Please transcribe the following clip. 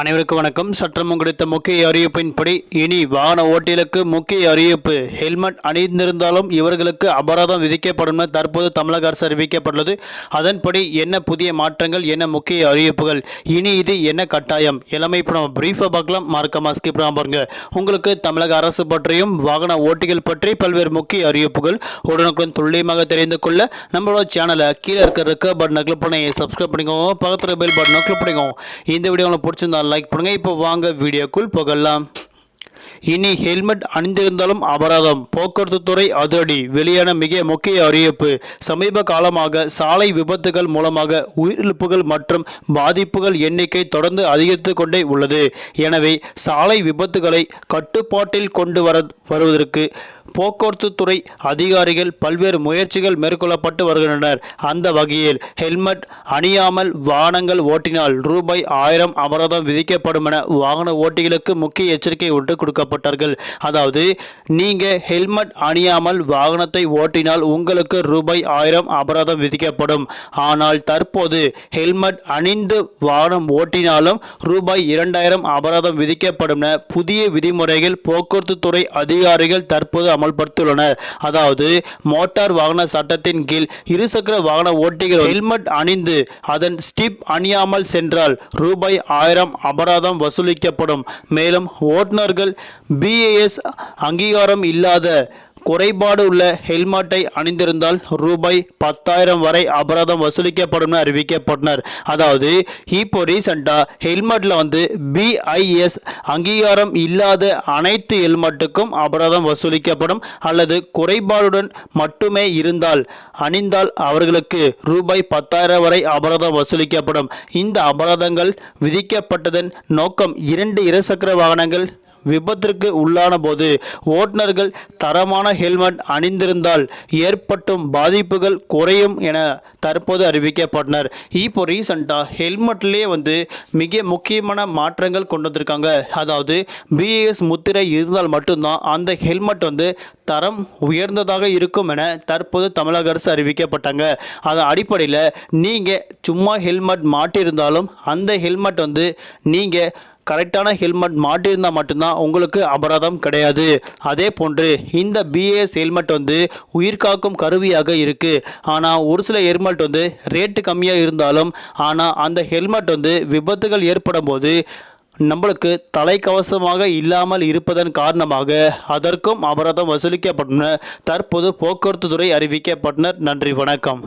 அனைவருக்கும் வணக்கம். சற்றம் கிடைத்த முக்கிய அறிவிப்பின்படி இனி வாகன ஓட்டிகளுக்கு முக்கிய அறிவிப்பு ஹெல்மெட் அணிந்திருந்தாலும் இவர்களுக்கு அபராதம் விதிக்கப்படும் என தற்போது தமிழக அரசு அறிவிக்கப்பட்டுள்ளது. அதன்படி என்ன புதிய மாற்றங்கள் என்ன முக்கிய அறிவிப்புகள் இனி இது என்ன கட்டாயம்? எல்லாமே இப்போ நம்ம பிரீஃபாக பார்க்கலாம். மார்க்கமாக ஸ்கிப் பாருங்க. உங்களுக்கு தமிழக அரசு பற்றியும் வாகன ஓட்டிகள் பற்றி பல்வேறு முக்கிய அறிவிப்புகள் உடனுக்குடன் துல்லியமாக தெரிந்து கொள்ள நம்மளோட சேனலை கீழே இருக்க ரெக்க பட்டனை கிளிக் பண்ணி சப்ஸ்கிரைப் பண்ணிக்கோங்க. பக்கத்தில் பெல் பட்டனை கிளிக் பண்ணிக்கோங்க. இந்த வீடியோ உங்களுக்கு பிடிச்சிருந்தாலும் லைக் பண்ணுங்க. இப்போ வாங்க வீடியோக்குள் போகலாம். இனி ஹெல்மெட் அணிந்திருந்தாலும் அபராதம். போக்குவரத்து துறை அதிரடி. வெளியான மிக முக்கிய அறிவிப்பு. சமீப காலமாக சாலை விபத்துகள் மூலமாக உயிரிழப்புகள் மற்றும் பாதிப்புகள் எண்ணிக்கை தொடர்ந்து அதிகரித்து கொண்டே உள்ளது. எனவே சாலை விபத்துகளை கட்டுப்பாட்டில் கொண்டு வர வருவதற்கு போக்குவரத்து துறை அதிகாரிகள் பல்வேறு முயற்சிகள் மேற்கொள்ளப்பட்டு வருகின்றனர். அந்த வகையில் ஹெல்மெட் அணியாமல் வாகனங்கள் ஓட்டினால் ரூபாய் ஆயிரம் அபராதம் விதிக்கப்படும் என வாகன ஓட்டிகளுக்கு முக்கிய எச்சரிக்கை ஒன்று கொடுக்கப்பட்டார்கள். அதாவது நீங்க ஹெல்மெட் அணியாமல் வாகனத்தை ஓட்டினால் உங்களுக்கு ரூபாய் ஆயிரம் அபராதம் விதிக்கப்படும். ஆனால் தற்போது ஹெல்மெட் அணிந்து வாகனம் ஓட்டினாலும் ரூபாய் இரண்டாயிரம் அபராதம் விதிக்கப்படும் என புதிய விதிமுறைகள் போக்குவரத்து துறை அதிகாரிகள் தற்போது அமல்படுத்தியுள்ளனர். அதாவது மோட்டார் வாகன சட்டத்தின் கீழ் இருசக்கர வாகன ஓட்டிகள் ஹெல்மெட் அணிந்து அதன் ஸ்டிப் அணியாமல் சென்றால் ரூபாய் ஆயிரம் அபராதம் வசூலிக்கப்படும். மேலும் ஓட்டுநர்கள் பிஏஎஸ் அங்கீகாரம் இல்லாத குறைபாடு உள்ள ஹெல்மெட்டை அணிந்திருந்தால் ரூபாய் பத்தாயிரம் வரை அபராதம் வசூலிக்கப்படும் அறிவிக்கப்பட்டனர். அதாவது இப்போ ரீசெண்டாக ஹெல்மெட்டில் வந்து பிஐஎஸ் அங்கீகாரம் இல்லாத அனைத்து ஹெல்மெட்டுக்கும் அபராதம் வசூலிக்கப்படும் அல்லது குறைபாடுடன் மட்டுமே இருந்தால் அணிந்தால் அவர்களுக்கு ரூபாய் பத்தாயிரம் வரை அபராதம் வசூலிக்கப்படும். இந்த அபராதங்கள் விதிக்கப்பட்டதன் நோக்கம் இரண்டு இருசக்கர வாகனங்கள் விபத்திற்கு உள்ளான போது ஓட்டுநர்கள் தரமான ஹெல்மெட் அணிந்திருந்தால் ஏற்பட்டும் பாதிப்புகள் குறையும் என தற்போது அறிவிக்கப்பட்டனர். இப்போ ரீசண்டாக ஹெல்மெட்லேயே வந்து மிக முக்கியமான மாற்றங்கள் கொண்டு வந்திருக்காங்க அதாவது பிஏஎஸ் முத்திரை இருந்தால் மட்டும்தான் அந்த ஹெல்மெட் வந்து தரம் உயர்ந்ததாக இருக்கும் என தற்போது தமிழக அரசு அறிவிக்கப்பட்டாங்க. அதன் அடிப்படையில் நீங்கள் சும்மா ஹெல்மெட் மாட்டியிருந்தாலும் அந்த ஹெல்மெட் வந்து நீங்கள் கரெக்டான ஹெல்மெட் மாட்டியிருந்தால் மட்டும்தான் உங்களுக்கு அபராதம் கிடையாது. அதே போன்று இந்த பிஏஎஸ் ஹெல்மெட் வந்து உயிர்காக்கும் கருவியாக இருக்குது ஆனால் ஒரு சில ஹெல்மெட் வந்து ரேட்டு கம்மியாக இருந்தாலும் ஆனால் அந்த ஹெல்மெட் வந்து விபத்துகள் ஏற்படும் போது நம்மளுக்கு தலைக்கவசமாக இல்லாமல் இருப்பதன் காரணமாக அதற்கும் அபராதம் வசூலிக்கப்பட்டன தற்போது போக்குவரத்து துறை அறிவிக்கப்பட்டனர் நன்றி வணக்கம்.